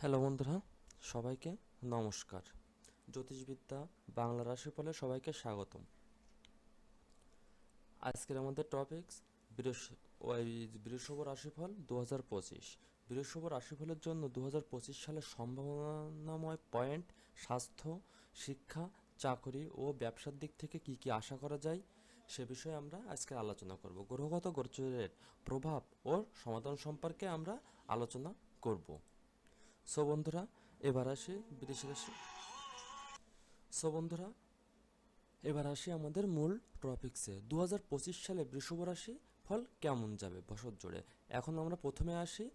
Hello বন্ধুরা, সবাইকে নমস্কার। জ্যোতিষবিদ্যা বাংলা রাশিফলে সবাইকে স্বাগতম। আজকের আমাদের টপিকস বৃষভ রাশিফল দু হাজার পঁচিশ। বৃষভ রাশিফলের জন্য দু হাজার পঁচিশ সালের সম্ভাবনাময় পয়েন্ট স্বাস্থ্য, শিক্ষা, চাকরি ও ব্যবসার দিক থেকে কি কি আশা করা যায় সে বিষয়ে আমরা আজকে আলোচনা করব। গ্রহগত গোচরের প্রভাব ও সমাধান সম্পর্কে আমরা আলোচনা করব। সো বন্ধুরা, এবার আসি বিদেশি রাশি সো বন্ধুরা, এবার আসি আমাদের মূল টপিক্সে দু হাজার পঁচিশ সালে বৃষভ রাশি ফল কেমন যাবে বছর জুড়ে? এখন আমরা প্রথমে আসি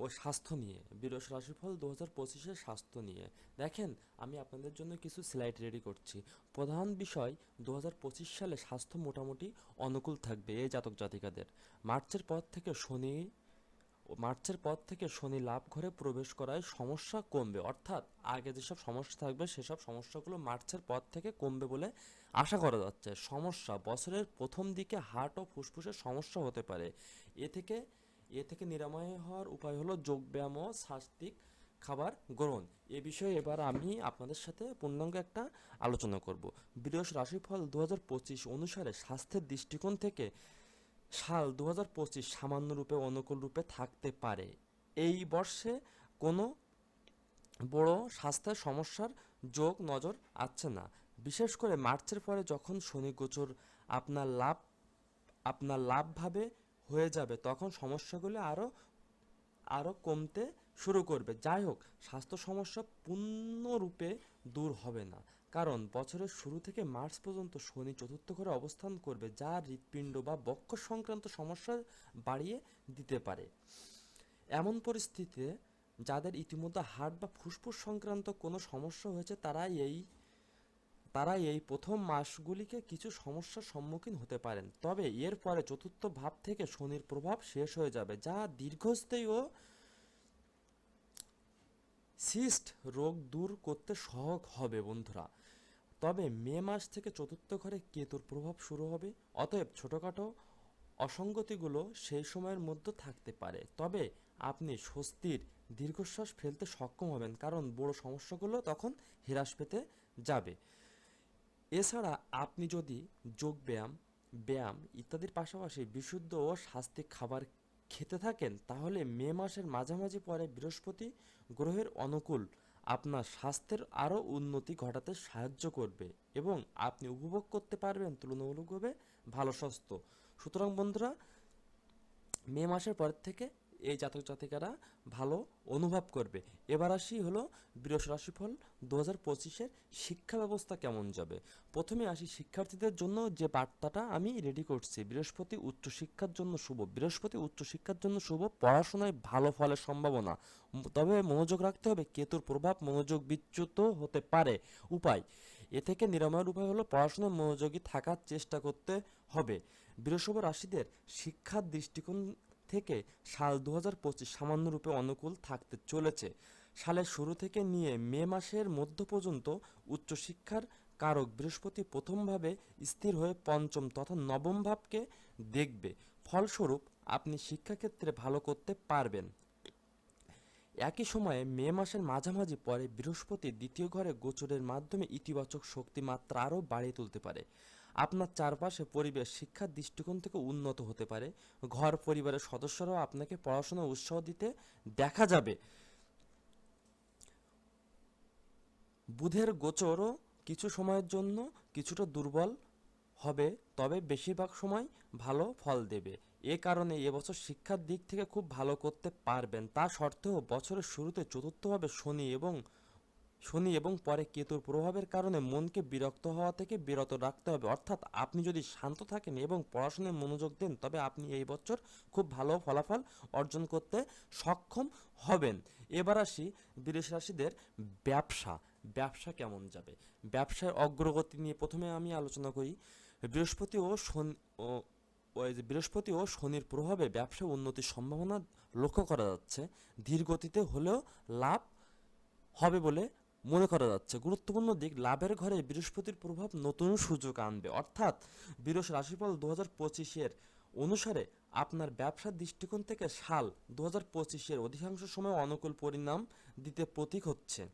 ও স্বাস্থ্য নিয়ে, বৃষ রাশিফল দু হাজার পঁচিশের স্বাস্থ্য নিয়ে। দেখেন, আমি আপনাদের জন্য কিছু স্লাইড রেডি করছি। প্রধান বিষয় দু হাজার পঁচিশ সালে স্বাস্থ্য মোটামুটি অনুকূল থাকবে এই জাতক জাতিকাদের। মার্চের পর থেকে শনি মার্চের পর থেকে শনি লাভ ঘরে প্রবেশ করায় সমস্যা কমবে। অর্থাৎ আগে যেসব সমস্যা থাকবে, সেসব সমস্যাগুলো মার্চের পর থেকে কমবে বলে আশা করা যাচ্ছে। সমস্যা বছরের প্রথম দিকে হার্ট ও ফুসফুসের সমস্যা হতে পারে। এ থেকে এ থেকে নিরাময় হওয়ার উপায় হলো যোগব্যায়াম ও স্বাস্তিক খাবার গ্রহণ। এ বিষয়ে এবার আমি আপনাদের সাথে পূর্ণাঙ্গ একটা আলোচনা করব। বৃহস্প রাশিফল দু হাজার পঁচিশ অনুসারে স্বাস্থ্যের দৃষ্টিকোণ থেকে সাল দু হাজার পঁচিশ সামান্য রূপে অনুকূল রূপে থাকতে পারে। এই বর্ষে কোনো বড় স্বাস্থ্যের সমস্যার যোগ নজর আসছে না। বিশেষ করে মার্চের পরে যখন শনি গোচর আপনার লাভ, আপনার লাভভাবে হয়ে যাবে, তখন সমস্যাগুলো আরও আরও কমতে শুরু করবে। যাই হোক, স্বাস্থ্য সমস্যা পূর্ণরূপে দূর হবে না। কারণ বছরের শুরু থেকে মার্চ পর্যন্ত শনি চতুর্থ ঘরে অবস্থান করবে, যা হৃৎপিণ্ড বা বক্ষ সংক্রান্ত সমস্যা বাড়িয়ে দিতে পারে। এমন পরিস্থিতিতে যাদের ইতিমধ্যে হার্ট বা ফুসফুস সংক্রান্ত কোনো সমস্যা হয়েছে তারা এই তারা এই প্রথম মাসগুলিকে কিছু সমস্যার সম্মুখীন হতে পারেন। তবে এর পরে চতুর্থ ভাব থেকে শনির প্রভাব শেষ হয়ে যাবে, যা দীর্ঘস্থায়ী ও সিস্ট রোগ দূর করতে সহজ হবে বন্ধুরা। তবে মে মাস থেকে চতুর্থ ঘরে কেতুর প্রভাব শুরু হবে। অতএব ছোটোখাটো অসঙ্গতিগুলো সেই সময়ের মধ্যে থাকতে পারে। তবে আপনি স্বস্তির দীর্ঘশ্বাস ফেলতে সক্ষম হবেন, কারণ বড় সমস্যাগুলো তখন হ্রাস পেতে যাবে। এছাড়া আপনি যদি যোগব্যায়াম ব্যায়াম ইত্যাদির পাশাপাশি বিশুদ্ধ ও স্বাস্থ্যিক খাবার খেতে থাকেন, তাহলে মে মাসের মাঝামাঝি পরে বৃহস্পতি গ্রহের অনুকূল আপনার স্বাস্থ্যের আরও উন্নতি ঘটাতে সাহায্য করবে এবং আপনি উপভোগ করতে পারবেন তুলনামূলকভাবে ভালো, স্বাস্থ্য। সুতরাং বন্ধুরা, মে মাসের পর থেকে এই জাতক জাতিকারা ভালো অনুভব করবে। এবার আসি হলো বৃষ রাশিফল দু হাজার পঁচিশের শিক্ষা ব্যবস্থা কেমন যাবে? প্রথমে আসি শিক্ষার্থীদের জন্য যে বার্তাটা আমি রেডি করছি। বৃহস্পতি উচ্চশিক্ষার জন্য শুভ। বৃহস্পতি উচ্চশিক্ষার জন্য শুভ, পড়াশোনায় ভালো ফলের সম্ভাবনা। তবে মনোযোগ রাখতে হবে, কেতুর প্রভাব, মনোযোগ বিচ্যুত হতে পারে। উপায়, এ থেকে নিরাময়ের উপায় হলো পড়াশোনায় মনোযোগী থাকার চেষ্টা করতে হবে। বৃহস্পতি রাশিদের শিক্ষার দৃষ্টিকোণ থেকে সাল দু পঁচিশ সামান্য রূপে অনুকূল থাকতে চলেছে। সালের শুরু থেকে নিয়ে মে মাসের মধ্য পর্যন্ত উচ্চশিক্ষার কারক বৃহস্পতি প্রথমভাবে স্থির হয়ে পঞ্চম তথা নবম ভাবকে দেখবে। ফলস্বরূপ আপনি শিক্ষাক্ষেত্রে ভালো করতে পারবেন। একই সময়ে মে মাসের মাঝামাঝি পরে বৃহস্পতি দ্বিতীয় ঘরে গোচরের মাধ্যমে ইতিবাচক শক্তি মাত্রা আরও বাড়িয়ে তুলতে পারে। আপনার চারপাশে পরিবেশ, শিক্ষার দৃষ্টিকোণ থেকে উন্নত হতে পারে। ঘর, পরিবারের সদস্যরাও আপনাকে পড়াশোনা উৎসাহ দিতে দেখা যাবে। বুধের গোচরও কিছু সময়ের জন্য কিছুটা দুর্বল হবে, তবে বেশিরভাগ সময় ভালো ফল দেবে। এ কারণে এবছর শিক্ষার দিক থেকে খুব ভালো করতে পারবেন। তা সত্ত্বেও বছরের শুরুতে চতুর্থভাবে শনি এবং শনি এবং পরে কেতুর প্রভাবের কারণে মনকে বিরক্ত হওয়া থেকে বিরত রাখতে হবে। অর্থাৎ আপনি যদি শান্ত থাকেন এবং পড়াশোনায় মনোযোগ দেন, তবে আপনি এই বছর খুব ভালো ফলাফল অর্জন করতে সক্ষম হবেন। এবার আসি বৃষ রাশিদের ব্যবসা। ব্যবসা কেমন যাবে? ব্যবসার অগ্রগতি নিয়ে প্রথমে আমি আলোচনা করি। বৃহস্পতি ও শনি বৃহস্পতি ও শনির প্রভাবে ব্যবসায় উন্নতির সম্ভাবনা লক্ষ্য করা যাচ্ছে। ধীর গতিতে হলেও লাভ হবে বলে মনে করা যাচ্ছে, গুরুত্বপূর্ণ দিক লাভের ঘরে বৃহস্পতির প্রভাব নতুন সুযোগ আনবে। অর্থাৎ বৃষ রাশিফল দু হাজার পঁচিশের অনুসারে আপনার ব্যবসার দৃষ্টিকোণ থেকে সাল দু হাজার পঁচিশের অধিকাংশ সময় অনুকূল পরিণাম দিতে প্রতীক হচ্ছে।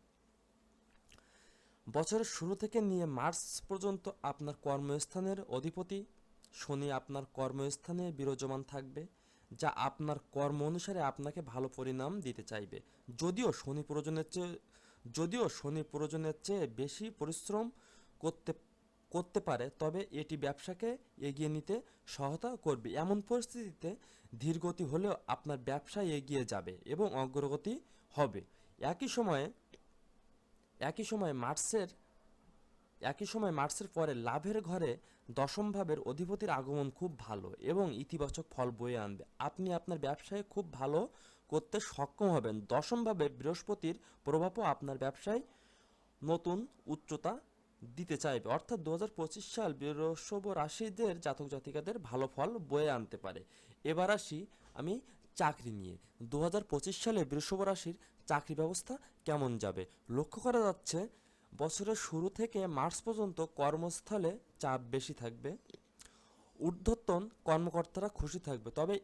বছরের শুরু থেকে নিয়ে মার্চ পর্যন্ত আপনার কর্মস্থানের অধিপতি, শনি আপনার কর্মস্থানে বিরাজমান থাকবে, যা আপনার কর্ম অনুসারে আপনাকে ভালো পরিণাম দিতে চাইবে। যদিও শনি প্রয়োজনের চেয়ে যদিও শনি প্রয়োজনের চেয়ে বেশি পরিশ্রম করতে করতে পারে, তবে এটি ব্যবসাকে এগিয়ে নিতে সহায়তা করবে। এমন পরিস্থিতিতে ধীরগতি হলেও আপনার ব্যবসা এগিয়ে যাবে এবং অগ্রগতি হবে। একই সময়ে একই সময়ে মার্চের, একই সময় মার্চের পরে লাভের ঘরে দশম ভাবের অধিপতির আগমন খুব ভালো এবং ইতিবাচক ফল বয়ে আনবে। আপনি আপনার ব্যবসায় খুব ভালো করতে সক্ষম হবেন। দশম ভাবে বৃহস্পতির প্রভাবও আপনার ব্যবসায় নতুন উচ্চতা দিতে চাইবে। অর্থাৎ দু হাজার পঁচিশ সাল বৃহস্পতি রাশিদের জাতক জাতিকাদের ভালো ফল বয়ে আনতে পারে। এবার আসি আমি চাকরি নিয়ে। দু হাজার পঁচিশ সালে বৃহস্পতি রাশির চাকরি ব্যবস্থা কেমন যাবে? লক্ষ্য করা যাচ্ছে, বছরের শুরু থেকে মার্চ পর্যন্ত কর্মস্থলে চাপ বেশি থাকবে। ঊর্ধ্বতন কর্মকর্তারা খুশি থাকবে। তবে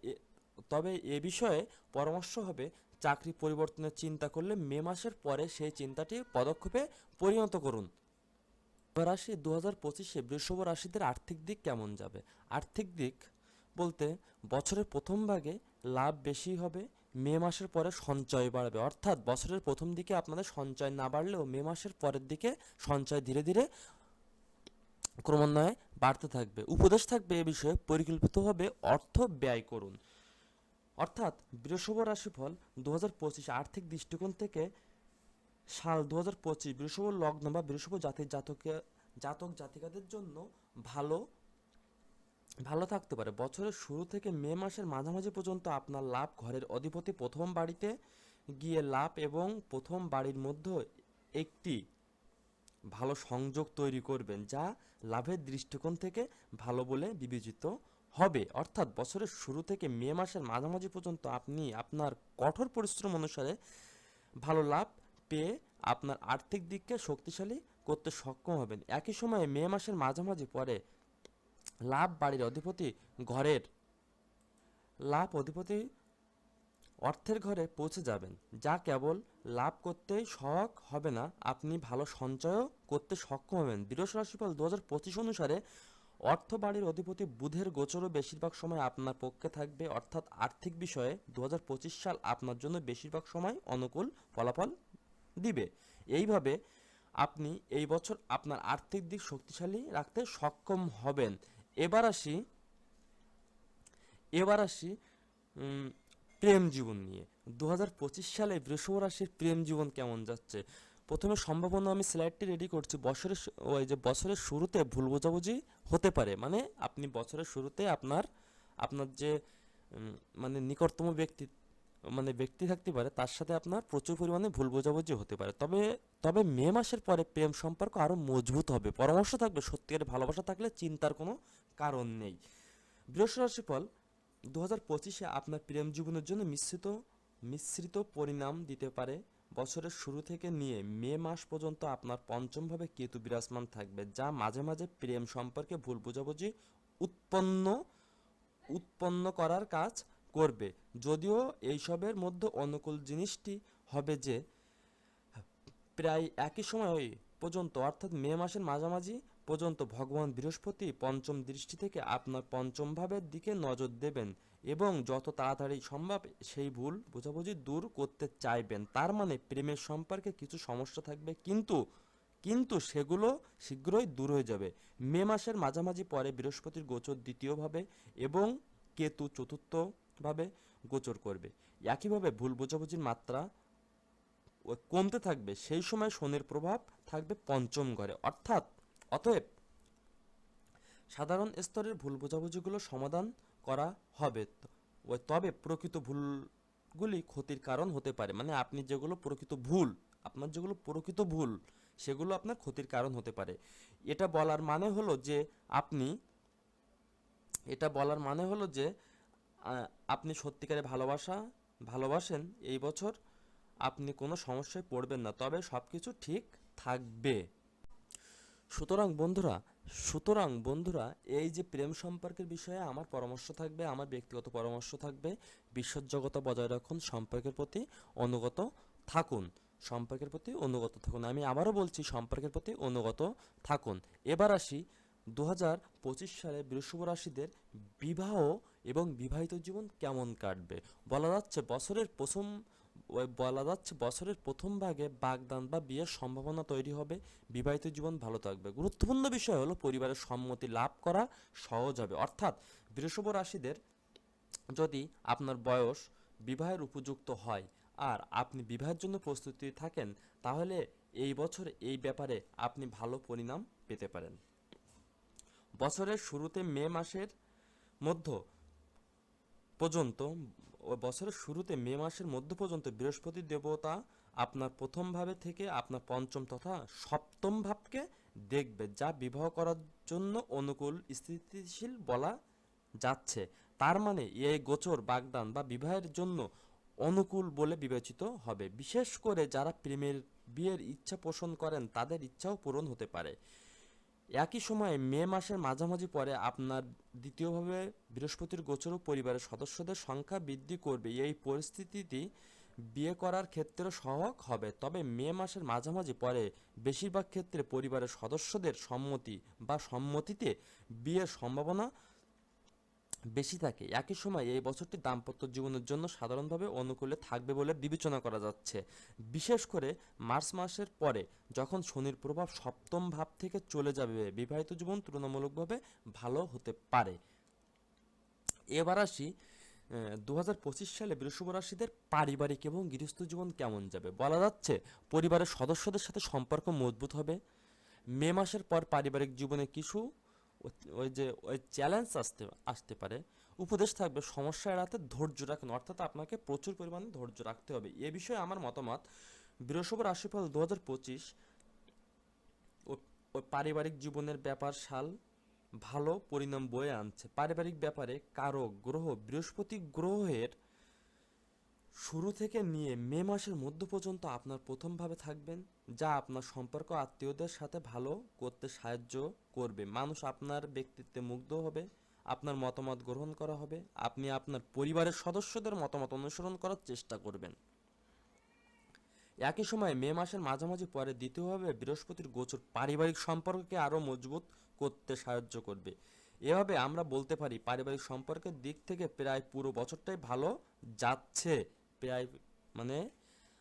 তবে এ বিষয়ে পরামর্শ হবে চাকরি পরিবর্তনের চিন্তা করলে মে মাসের পরে সেই চিন্তাটি পদক্ষেপে পরিণত করুন। আসি দু হাজার পঁচিশে বৃষভ রাশিদের আর্থিক দিক কেমন যাবে? আর্থিক দিক বলতে বছরের প্রথম ভাগে লাভ বেশি হবে, মে মাসের পরে সঞ্চয় বাড়বে। অর্থাৎ বছরের প্রথম দিকে আপনাদের সঞ্চয় না বাড়লেও মে মাসের পরের দিকে সঞ্চয় ধীরে ধীরে ক্রমান্বয়ে বাড়তে থাকবে। উপদেশ থাকবে এ বিষয়ে পরিকল্পিতভাবে অর্থ ব্যয় করুন। অর্থাৎ বৃষভ রাশিফল দু হাজার পঁচিশ আর্থিক দৃষ্টিকোণ থেকে সাল দু হাজার পঁচিশ বৃষভ লগ্ন বা বৃষভ জাতির জাতকে, জাতক জাতিকাদের জন্য ভালো ভালো থাকতে পারে। বছরের শুরু থেকে মে মাসের মাঝামাঝি পর্যন্ত আপনার লাভ ঘরের অধিপতি প্রথম বাড়িতে গিয়ে লাভ এবং প্রথম বাড়ির মধ্যে একটি ভালো সংযোগ তৈরি করবেন, যা লাভের দৃষ্টিকোণ থেকে ভালো বলে বিবেচিত হবে। অর্থাৎ বছরের শুরু থেকে মে মাসের মাঝামাঝি পর্যন্ত আপনি আপনার কঠোর পরিশ্রম অনুসারে ভালো লাভ পেয়ে আপনার আর্থিক দিককে শক্তিশালী করতে সক্ষম হবেন। একই সময়ে মে মাসের মাঝামাঝি পরে লাভ বাড়ির অধিপতি ঘরের লাভ অধিপতি অর্থের ঘরে পৌঁছে যাবেন, যা কেবল লাভ করতে সহায়ক হবে না, আপনি ভালো সঞ্চয়ও করতে সক্ষম হবেন। বৃষ রাশিফল দু হাজার পঁচিশ অনুসারে অর্থ বাড়ির অধিপতি বুধের গোচরও বেশিরভাগ সময় আপনার পক্ষে থাকবে, অর্থাৎ আর্থিক বিষয়ে দু হাজার পঁচিশ সাল আপনার জন্য বেশিরভাগ সময় অনুকূল ফলাফল দিবে। এইভাবে আপনি এই বছর আপনার আর্থিক দিক শক্তিশালী রাখতে সক্ষম হবেন। এবার আসি এবার আসি প্রেম জীবন নিয়ে। দু হাজার পঁচিশ সালে বৃষভ রাশির প্রেম জীবন কেমন যাচ্ছে? প্রথমে সম্ভাবনা আমি স্লাইডটি রেডি করছি। বছরের ওই যে বছরের শুরুতে ভুল বোঝাবুঝি হতে পারে। মানে আপনি বছরের শুরুতে আপনার আপনার যে মানে নিকটতম ব্যক্তি মানে ব্যক্তি থাকতে পারে, তার সাথে আপনার প্রচুর পরিমাণে ভুল বোঝাবুঝি হতে পারে। তবে তবে মে মাসের পরে প্রেম সম্পর্ক আরও মজবুত হবে। পরামর্শ থাকবে, সত্যিকারের ভালোবাসা থাকলে চিন্তার কোনো কারণ নেই। বৃহস্পতি রাশিফল দু হাজার পঁচিশে আপনার প্রেম জীবনের জন্য মিশ্রিত মিশ্রিত পরিণাম দিতে পারে। বছরের শুরু থেকে নিয়ে মে মাস পর্যন্ত আপনার পঞ্চমভাবে কেতু বিরাজমান থাকবে, যা মাঝে মাঝে প্রেম সম্পর্কে ভুল বোঝাবুঝি উৎপন্ন উৎপন্ন করার কাজ করবে। যদিও এইসবের মধ্যে অনুকূল জিনিসটি হবে যে, প্রায় একই সময় পর্যন্ত, অর্থাৎ মে মাসের মাঝামাঝি পর্যন্ত ভগবান বৃহস্পতি পঞ্চম দৃষ্টি থেকে আপনার পঞ্চম ভাবের দিকে নজর দেবেন এবং যত তাড়াতাড়ি সম্ভব সেই ভুল বোঝাবুঝি দূর করতে চাইবেন। তার মানে প্রেমের সম্পর্কে কিছু সমস্যা থাকবে, কিন্তু কিন্তু সেগুলো শীঘ্রই দূর হয়ে যাবে। মে মাসের মাঝামাঝি পরে বৃহস্পতির গোচর দ্বিতীয়ভাবে এবং কেতু চতুর্থভাবে গোচর করবে। একইভাবে ভুল বোঝাবুঝির মাত্রা কমতে থাকবে। সেই সময় শনির প্রভাব থাকবে পঞ্চম ঘরে। অর্থাৎ অতএব সাধারণ স্তরের ভুল বোঝাবুঝিগুলো সমাধান করা হবে। তবে প্রকৃত ভুলগুলি ক্ষতির কারণ হতে পারে। মানে আপনি যেগুলো প্রকৃত ভুল, আপনার যেগুলো প্রকৃত ভুল, সেগুলো আপনার ক্ষতির কারণ হতে পারে। এটা বলার মানে হলো যে আপনি, এটা বলার মানে হলো যে আপনি সত্যিকারে ভালোবাসা, ভালোবাসেন, এই বছর আপনি কোনো সমস্যায় পড়বেন না। তবে সব কিছু ঠিক থাকবে। সুতরাং বন্ধুরা সুতরাং বন্ধুরা, এই যে প্রেম সম্পর্কের বিষয়ে আমার পরামর্শ থাকবে, আমার ব্যক্তিগত পরামর্শ থাকবে বিশ্বাসযোগ্যতা বজায় রাখুন, সম্পর্কের প্রতি অনুগত থাকুন, সম্পর্কের প্রতি অনুগত থাকুন। আমি আবারও বলছি, সম্পর্কের প্রতি অনুগত থাকুন। এবার আসি দু হাজার পঁচিশ সালে বৃষভ রাশিদের বিবাহ এবং বিবাহিত জীবন কেমন কাটবে? বলা যাচ্ছে, বছরের প্রথম বলা যাচ্ছে বছরের প্রথম ভাগে বাগদান বা বিয়ের সম্ভাবনা তৈরি হবে, বিবাহিত জীবন ভালো থাকবে। গুরুত্বপূর্ণ বিষয় হলো পরিবারের সম্মতি লাভ করা সহজ হবে। অর্থাৎ বৃষভ রাশিদের যদি আপনার বয়স বিবাহের উপযুক্ত হয় আর আপনি বিবাহের জন্য প্রস্তুতি থাকেন, তাহলে এই বছর এই ব্যাপারে আপনি ভালো পরিণাম পেতে পারেন। বছরের শুরুতে মে মাসের মধ্য পর্যন্ত ও বছরের শুরুতে মে মাসের মধ্য পর্যন্ত বৃহস্পতি দেবতা আপনার প্রথম ভাবে থেকে আপনার পঞ্চম তথা সপ্তম ভাবকে দেখবে, যা বিবাহ করার জন্য অনুকূল স্থিতিশীল বলা যাচ্ছে। তার মানে এই গোচর, বাগদান বা বিবাহের জন্য অনুকূল বলে বিবেচিত হবে। বিশেষ করে যারা প্রেমের বিয়ের ইচ্ছা পোষণ করেন, তাদের ইচ্ছাও পূরণ হতে পারে। একই সময়ে মে মাসের মাঝামাঝি পরে আপনার দ্বিতীয়ভাবে বৃহস্পতির গোচর ও পরিবারের সদস্যদের সংখ্যা বৃদ্ধি করবে। এই পরিস্থিতিটি বিয়ে করার ক্ষেত্রে সহায়ক হবে। তবে মে মাসের মাঝামাঝি পরে বেশিরভাগ ক্ষেত্রে পরিবারের সদস্যদের সম্মতি বা সম্মতিতে বিয়ের সম্ভাবনা বেশি থাকে। একই সময় এই বছরটি দাম্পত্য জীবনের জন্য সাধারণভাবে অনুকূলে থাকবে বলে বিবেচনা করা যাচ্ছে। বিশেষ করে মার্চ মাসের পরে যখন শনির প্রভাব সপ্তম ভাব থেকে চলে যাবে, বিবাহিত জীবন তুলনামূলকভাবে ভালো হতে পারে। এবার আসি দু হাজার পঁচিশ সালে বৃষভ রাশিদের পারিবারিক এবং গৃহস্থ জীবন কেমন যাবে? বলা যাচ্ছে পরিবারের সদস্যদের সাথে সম্পর্ক মজবুত হবে। মে মাসের পর পারিবারিক জীবনে কিছু ওই যে, ওই চ্যালেঞ্জ আসতে আসতে পারে। উপদেশ থাকবে, সমস্যা এড়াতে ধৈর্য রাখুন। অর্থাৎ আপনাকে প্রচুর পরিমাণে ধৈর্য রাখতে হবে। এ বিষয়ে আমার মতামত বৃহস্পতি রাশিফল দু হাজার পঁচিশ ওই পারিবারিক জীবনের ব্যাপার সাল, ভালো পরিণাম বয়ে আনছে। পারিবারিক ব্যাপারে কারক গ্রহ, বৃহস্পতি গ্রহের শুরু থেকে নিয়ে মে মাসের মধ্য পর্যন্ত আপনার প্রথমভাবে থাকবেন, যা আপনার সম্পর্ক, আত্মীয়দের সাথে ভালো করতে সাহায্য করবে। মানুষ আপনার ব্যক্তিত্বে মুগ্ধ হবে, আপনার মতামত গ্রহণ করা হবে, আপনি আপনার পরিবারের সদস্যদের মতামত অনুসরণ করার চেষ্টা করবেন। একই সময় মে মাসের মাঝামাঝি পরে দ্বিতীয়ভাবে বৃহস্পতির গোচর পারিবারিক সম্পর্ককে আরও মজবুত করতে সাহায্য করবে। এভাবে আমরা বলতে পারি, পারিবারিক সম্পর্কের দিক থেকে প্রায় পুরো বছরটাই ভালো যাচ্ছে। প্রায় মানে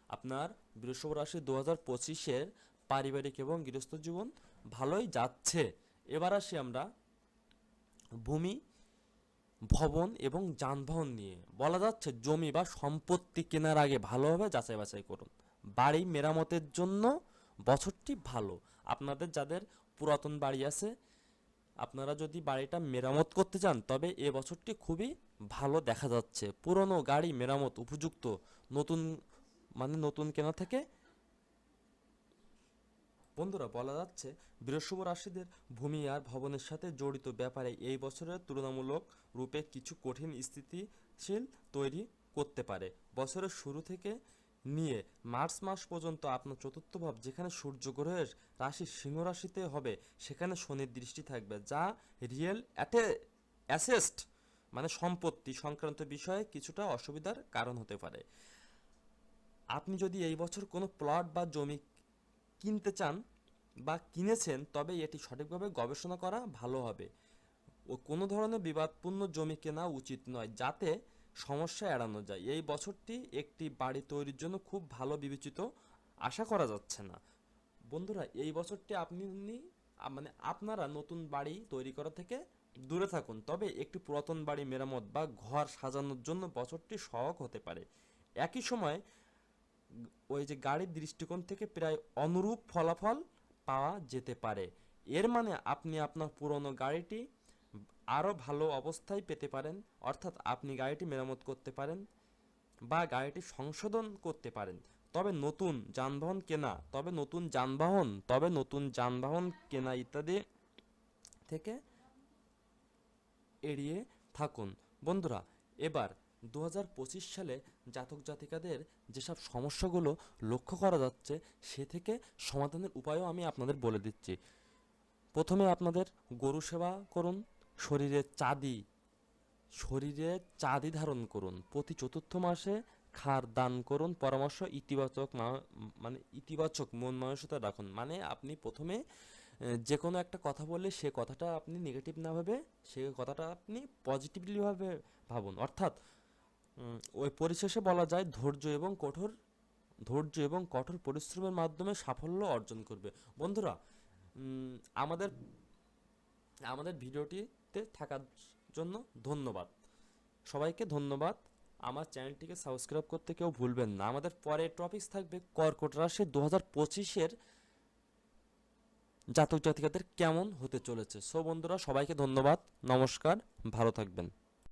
আপনার বৃষভ রাশি দু হাজার পঁচিশের পারিবারিক এবং গৃহস্থ জীবন ভালোই যাচ্ছে। এবার আসি আমরা ভূমি, ভবন এবং যানবাহন নিয়ে। বলা যাচ্ছে জমি বা সম্পত্তি কেনার আগে ভালোভাবে যাচাই বাছাই করুন। বাড়ি মেরামতের জন্য বছরটি ভালো। আপনাদের যাদের পুরাতন বাড়ি আছে, আপনারা যদি বাড়িটা মেরামত করতে চান, তবে এ বছরটি খুবই ভালো দেখা যাচ্ছে। পুরনো গাড়ি মেরামত উপযুক্ত, নতুন মানে নতুন কেনা থেকে? বন্ধুরা, বলা যাচ্ছে বৃহস্পতি রাশিদের ভূমি আর ভবনের সাথে জড়িত ব্যাপারে এই বছরের তুলনামূলক রূপে কিছু কঠিন স্থিতিশীল তৈরি করতে পারে। বছরের শুরু থেকে নিয়ে মার্চ মাস পর্যন্ত আপনার চতুর্থ ভাব, যেখানে সূর্য গ্রহের রাশি সিংহ রাশিতে হবে, সেখানে শনির দৃষ্টি থাকবে, যা রিয়েল অ্যাটে অ্যাসেস্ট মানে সম্পত্তি সংক্রান্ত বিষয়ে কিছুটা অসুবিধার কারণ হতে পারে। আপনি যদি এই বছর কোনো প্লট বা জমি কিনতে চান বা কিনেছেন, তবে এটি সঠিকভাবে গবেষণা করা ভালো হবে। ও কোনো ধরনের বিবাদপূর্ণ জমি কেনা উচিত নয়, যাতে সমস্যা এড়ানো যায়। এই বছরটি একটি বাড়ি তৈরির জন্য খুব ভালো বিবেচিত, আশা করা যাচ্ছে না। বন্ধুরা, এই বছরটি আপনি মানে আপনারা নতুন বাড়ি তৈরি করা থেকে দূরে থাকুন, তবে একটি পুরাতন বাড়ি মেরামত বা ঘর সাজানোর জন্য বছরটি সহায়ক হতে পারে। একই সময়, ওই যে গাড়ির দৃষ্টিকোণ থেকে প্রায় অনুরূপ ফলাফল পাওয়া যেতে পারে। এর মানে আপনি আপনার পুরনো গাড়িটি আরও ভালো অবস্থায় পেতে পারেন, অর্থাৎ আপনি গাড়িটি মেরামত করতে পারেন বা গাড়িটি সংশোধন করতে পারেন। তবে নতুন যানবাহন কেনা, তবে নতুন যানবাহন, তবে নতুন যানবাহন কেনা ইত্যাদি থেকে এড়িয়ে থাকুন। বন্ধুরা, এবার দু হাজার পঁচিশ সালে জাতক জাতিকাদের যেসব সমস্যাগুলো লক্ষ্য করা যাচ্ছে, সে থেকে সমাধানের উপায়ও আমি আপনাদের বলে দিচ্ছি। প্রথমে আপনাদের গরু সেবা করুন শরীরে চাঁদি শরীরে চাঁদি ধারণ করুন। প্রতি চতুর্থ মাসে খার দান করুন, পরামর্শ ইতিবাচক মানে ইতিবাচক মন মানসিকতা রাখুন। মানে আপনি প্রথমে যে কোনো একটা কথা বললে সে কথাটা আপনি নেগেটিভ না ভাবে, সে কথাটা আপনি পজিটিভলি ভাবে ভাবুন। অর্থাৎ ওই পরিশেষে বলা যায় ধৈর্য এবং কঠোর, ধৈর্য এবং কঠোর পরিশ্রমের মাধ্যমে সাফল্য অর্জন করবে। বন্ধুরা আমাদের আমাদের ভিডিওটিতে থাকার জন্য ধন্যবাদ। সবাইকে ধন্যবাদ। আমার চ্যানেলটিকে সাবস্ক্রাইব করতে কেউ ভুলবেন না। আমাদের পরের টপিকস থাকবে কর্কট রাশি দু হাজার পঁচিশের জাতক জাতিকাদের কেমন হতে চলেছে? সো বন্ধুরা সবাইকে ধন্যবাদ। নমস্কার ভালো থাকবেন।